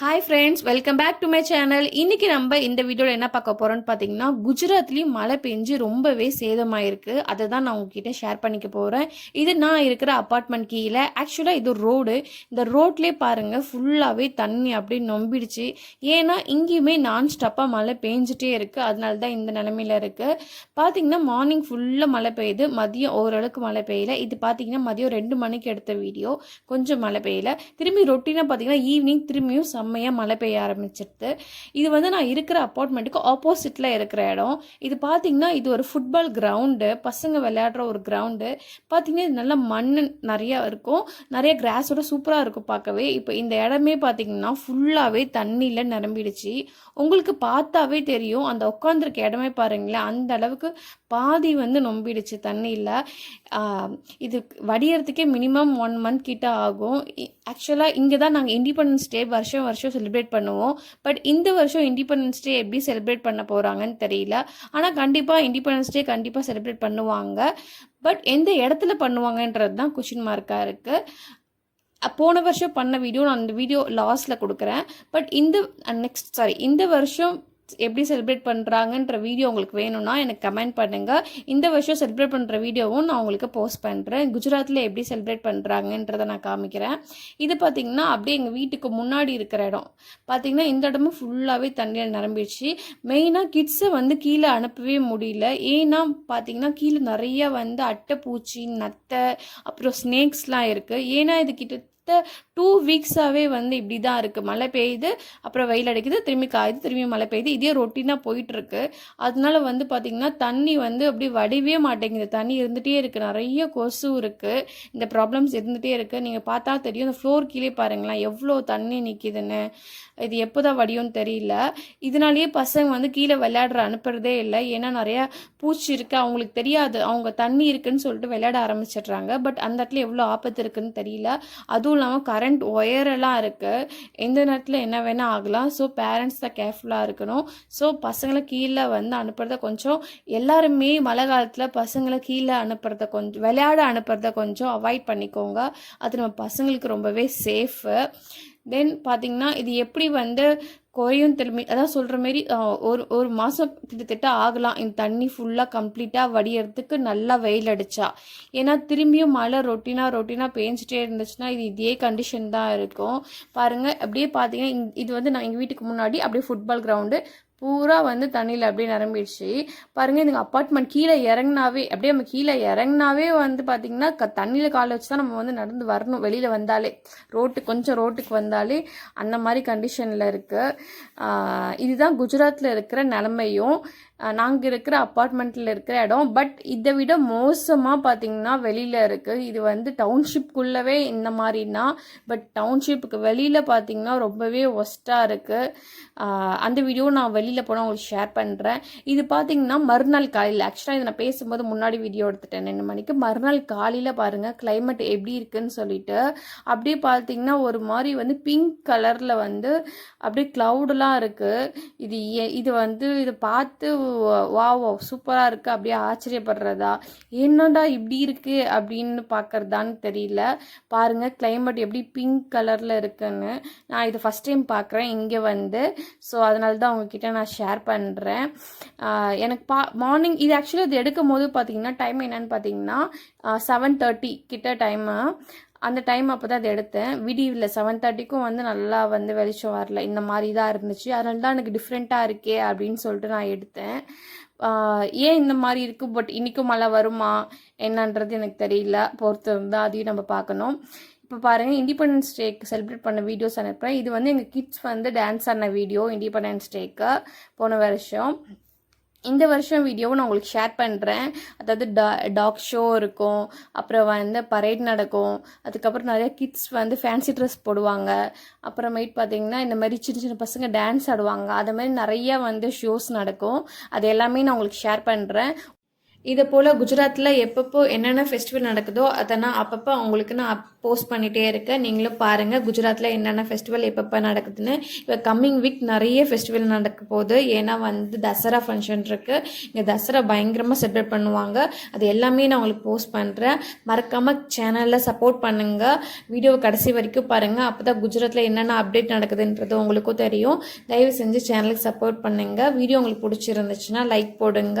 Hi friends welcome back to my channel இன்னைக்கு நம்ம இந்த வீடியோவில் என்ன பார்க்க போகிறோம்னு பார்த்தீங்கன்னா குஜராத்லேயும் மழை பெஞ்சு ரொம்பவே சேதமாயிருக்கு. அதை தான் நான் உங்ககிட்ட ஷேர் பண்ணிக்க போகிறேன் இது நான் இருக்கிற அப்பார்ட்மெண்ட் கீழே. ஆக்சுவலாக இது ரோடு இந்த ரோட்லேயே பாருங்கள் ஃபுல்லாகவே தண்ணி அப்படியே நொம்பிடுச்சு. ஏன்னா இங்கேயுமே நான் ஸ்டப்பாக மழை பெஞ்சிட்டே இருக்குது அதனால தான் இந்த நிலமையில இருக்குது பார்த்தீங்கன்னா மார்னிங் ஃபுல்லாக மழை பெய்யுது. மதியம் ஓரளவுக்கு மழை பெய்யல. இது பார்த்தீங்கன்னா மதியம் ரெண்டு மணிக்கு எடுத்த வீடியோ கொஞ்சம் மழை பெய்யல. திரும்பி ரொட்டீனாக பார்த்தீங்கன்னா ஈவினிங் திரும்பியும் செம்மையாக மழை பெய்ய ஆரம்பிச்சிருது. இது வந்து நான் இருக்கிற அப்பார்ட்மெண்ட்டுக்கு ஆப்போசிட்டில் இருக்கிற இடம். இது பார்த்திங்கன்னா இது ஒரு ஃபுட்பால் கிரவுண்டு பசங்க விளையாடுற ஒரு கிரவுண்டு பார்த்திங்கன்னா இது நல்ல மண் நிறையா இருக்கும். நிறைய கிராஸோட சூப்பராக இருக்கும் பார்க்கவே. இப்போ இந்த இடமே பார்த்தீங்கன்னா ஃபுல்லாகவே தண்ணியில் நிரம்பிடுச்சு. உங்களுக்கு பார்த்தாவே தெரியும். அந்த உட்காந்துருக்க இடமே பாருங்களேன். அந்த அளவுக்கு பாதி வந்து நொம்பிடுச்சு தண்ணியில். இது வடியறதுக்கே மினிமம் ஒன் மந்த் கிட்ட ஆகும். ஆக்சுவலாக இங்கே தான் நாங்கள் இண்டிபெண்டன்ஸ் டே வருஷம் வருஷம் வருஷம் செலிப்ரேட் பண்ணுவோம். பட் இந்த வருஷம் இண்டிபெண்டன்ஸ் டே எப்படி செலிப்ரேட் பண்ண போகிறாங்கன்னு தெரியல. ஆனால் கண்டிப்பாக இண்டிபெண்டன்ஸ் டே கண்டிப்பாக செலிப்ரேட் பண்ணுவாங்க. பட் எந்த இடத்துல பண்ணுவாங்கன்றது தான் கொஷின் மார்க்காக இருக்குது போன வருஷம் பண்ண வீடியோ நான் அந்த வீடியோ லாஸ்ட்டில் கொடுக்குறேன். பட் இந்த நெக்ஸ்ட் சாரி இந்த வருஷம் எப்படி செலிப்ரேட் பண்ணுறாங்கன்ற வீடியோ உங்களுக்கு வேணும்னா எனக்கு கமெண்ட் பண்ணுங்கள் இந்த வருஷம் செலிப்ரேட் பண்ணுற வீடியோவும் நான் உங்களுக்கு போஸ்ட் பண்ணுறேன் குஜராத்தில் எப்படி செலிப்ரேட் பண்ணுறாங்கன்றதை நான் காமிக்கிறேன். இது பார்த்திங்கன்னா அப்படியே எங்கள் வீட்டுக்கு முன்னாடி இருக்கிற இடம். பார்த்திங்கன்னா இந்த இடமும் ஃபுல்லாகவே தண்ணியில் நிரம்பிடுச்சு. மெயினாக கிட்ஸை வந்து கீழே அனுப்பவே முடியல. ஏன்னா பார்த்திங்கன்னா கீழே நிறைய வந்து அட்டை பூச்சி நத்தை அப்புறம் ஸ்னேக்ஸ்லாம் இருக்குது ஏன்னா இது கிட்ட டூ வீக்ஸாகவே வந்து இப்படி தான் இருக்குது மழை பெய்யுது அப்புறம் வெயில் அடிக்குது திரும்பி காயுது திரும்பி மழை பெய்யுது. இதே ரொட்டீனாக போயிட்டுருக்கு. அதனால வந்து பார்த்திங்கன்னா தண்ணி வந்து அப்படி வடிவே மாட்டேங்குது. தண்ணி இருந்துகிட்டே இருக்குது நிறைய கொசு இருக்குது இந்த ப்ராப்ளம்ஸ் இருந்துகிட்டே இருக்குது நீங்கள் பார்த்தா தெரியும். இந்த ஃப்ளோர் கீழே பாருங்களேன். எவ்வளோ தண்ணி நிற்கிதுன்னு இது எப்போ தான் வடியும்னு தெரியல. இதனாலேயே பசங்க வந்து கீழே விளையாடுற அனுப்புறதே இல்லை. ஏன்னா நிறையா பூச்சி இருக்குது அவங்களுக்கு தெரியாது. அவங்க தண்ணி இருக்குன்னு சொல்லிட்டு விளையாட ஆரம்பிச்சிடுறாங்க. பட் அந்த இடத்துல எவ்வளோ ஆபத்து இருக்குன்னு தெரியல. அதுவும் அதுவும் இல்லாமல் கரண்ட் ஒயரெல்லாம் இருக்குது எந்த நேரத்தில் என்ன வேணால் ஆகலாம். ஸோ பேரண்ட்ஸ் தான் கேர்ஃபுல்லாக இருக்கணும். ஸோ பசங்களை கீழே வந்து அனுப்புறத கொஞ்சம் எல்லாருமே மழை காலத்தில் பசங்களை கீழே அனுப்புறத கொஞ்சம் விளையாட அனுப்புறத கொஞ்சம் அவாய்ட் பண்ணிக்கோங்க. அது நம்ம பசங்களுக்கு ரொம்பவே சேஃபு தென் பார்த்தீங்கன்னா இது எப்படி வந்து குறையும் திரும்பி அதான் சொல்கிற மாரி ஒரு ஒரு மாதம் கிட்டத்தட்ட ஆகலாம். இந்த தண்ணி ஃபுல்லாக கம்ப்ளீட்டாக வடியறதுக்கு நல்லா வெயில் அடிச்சா. ஏன்னா திரும்பியும் மழை ரொட்டினா ரொட்டினாக பேஞ்சிட்டே இருந்துச்சுன்னா இது இதே கண்டிஷன் தான் இருக்கும். பாருங்கள் அப்படியே பார்த்தீங்கன்னா இது வந்து நான் எங்கள் வீட்டுக்கு முன்னாடி அப்படியே ஃபுட்பால் கிரவுண்டு பூரா வந்து தண்ணியில் அப்படியே நிரம்பிடுச்சு. பாருங்கள் இதுங்க அப்பார்ட்மெண்ட் கீழே இறங்கினாவே அப்படியே நம்ம கீழே இறங்கினாவே வந்து பார்த்திங்கன்னா க தண்ணியில் காலை வச்சு தான் நம்ம வந்து நடந்து வரணும் வெளியில் வந்தாலே. ரோட்டு கொஞ்சம் ரோட்டுக்கு வந்தாலே அந்த மாதிரி கண்டிஷனில் இருக்குது இதுதான் குஜராத்தில் இருக்கிற நிலமையும். நாங்கள் இருக்கிற அப்பார்ட்மெண்ட்டில் இருக்கிற இடம். பட் இதை விட மோசமாக பார்த்தீங்கன்னா வெளியில் இருக்குது இது வந்து டவுன்ஷிப்புக்குள்ளவே இந்த மாதிரினா பட் டவுன்ஷிப்புக்கு வெளியில் பார்த்தீங்கன்னா ரொம்பவே ஒஸ்ட்டாக இருக்குது அந்த வீடியோ நான் வெளியில் போனால் உங்களுக்கு ஷேர் பண்ணுறேன் இது பார்த்தீங்கன்னா மறுநாள் காலையில். ஆக்சுவலாக இதை நான் பேசும்போது முன்னாடி வீடியோ எடுத்துட்டேன். ரெண்டு மணிக்கு. மறுநாள் காலையில் பாருங்கள் கிளைமேட் எப்படி இருக்குன்னு சொல்லிட்டு. அப்படியே பார்த்தீங்கன்னா ஒரு மாதிரி வந்து பிங்க் கலரில் வந்து அப்படியே க்ளவுடெலாம் இருக்குது இது இது வந்து இதை பார்த்து வா சூப்பராக இருக்குது அப்படியே ஆச்சரியப்படுறதா? என்னடா இப்படி இருக்குது அப்படின்னு பார்க்குறதான்னு தெரியல. பாருங்கள் கிளைமேட் எப்படி பிங்க் கலரில் இருக்குன்னு. நான் இது ஃபஸ்ட் டைம் பார்க்குறேன் இங்கே வந்து. ஸோ அதனால தான் உங்ககிட்ட நான் ஷேர் பண்ணுறேன் எனக்கு பா மார்னிங் இது ஆக்சுவலி இது எடுக்கும் போது பார்த்தீங்கன்னா டைம் என்னன்னு பார்த்தீங்கன்னா செவன் தேர்ட்டி கிட்ட டைமு அந்த டைம் அப்போ தான் அதை எடுத்தேன் விடிவில் செவன் தேர்ட்டிக்கும் வந்து நல்லா வந்து வெளிச்சம் வரல. இந்த மாதிரி தான் இருந்துச்சு. அதனால தான் எனக்கு டிஃப்ரெண்ட்டாக இருக்கே அப்படின்னு சொல்லிட்டு நான் எடுத்தேன். ஏன் இந்த மாதிரி இருக்குது பட் இன்றைக்கும் மழை வருமா? என்னன்றது எனக்கு தெரியல. பொறுத்து இருந்தால் அதையும் நம்ம பார்க்கணும். இப்போ பாருங்கள் இண்டிபெண்டன்ஸ் டேக்கு செலிப்ரேட் பண்ண வீடியோஸ் அனுப்புகிறேன் இது வந்து எங்கள் கிட்ஸ் வந்து டான்ஸ் ஆன வீடியோ இண்டிபெண்டன்ஸ் டேக்கு போன வருஷம். இந்த வருஷம் வீடியோவை நான் உங்களுக்கு ஷேர் பண்ணுறேன் அதாவது டா டாக் ஷோ இருக்கும் அப்புறம் வந்து பரேட் நடக்கும். அதுக்கப்புறம் நிறைய கிட்ஸ் வந்து ஃபேன்சி ட்ரெஸ் போடுவாங்க. அப்புறமேட்டு பார்த்தீங்கன்னா இந்த மாதிரி சின்ன சின்ன பசங்க டான்ஸ் ஆடுவாங்க. அது மாதிரி நிறைய வந்து ஷோஸ் நடக்கும். அது எல்லாமே நான் உங்களுக்கு ஷேர் பண்ணுறேன் இதை போல் குஜராத்தில் எப்பப்போ என்னென்ன ஃபெஸ்டிவல் நடக்குதோ அதை நான் அப்பப்போ உங்களுக்கு நான் போஸ்ட் பண்ணிகிட்டே இருக்கேன். நீங்களும் பாருங்கள் குஜராத்தில் என்னென்ன ஃபெஸ்டிவல் எப்பப்போ நடக்குதுன்னு. இப்போ கம்மிங் வீக் நிறைய ஃபெஸ்டிவல் நடக்க போகுது. ஏன்னா வந்து தசரா ஃபங்க்ஷன் இருக்குது இங்கே தசரா பயங்கரமாக செலிப்ரேட் பண்ணுவாங்க. அது எல்லாமே நான் உங்களுக்கு போஸ்ட் பண்ணுறேன் மறக்காமல் சேனலில் சப்போர்ட் பண்ணுங்கள் வீடியோவை கடைசி வரைக்கும் பாருங்கள் அப்போ தான் குஜராத்தில் என்னென்ன அப்டேட் நடக்குதுன்றது உங்களுக்கும் தெரியும். தயவு செஞ்சு சேனலுக்கு சப்போர்ட் பண்ணுங்கள் வீடியோ உங்களுக்கு பிடிச்சிருந்துச்சுன்னா லைக் போடுங்க.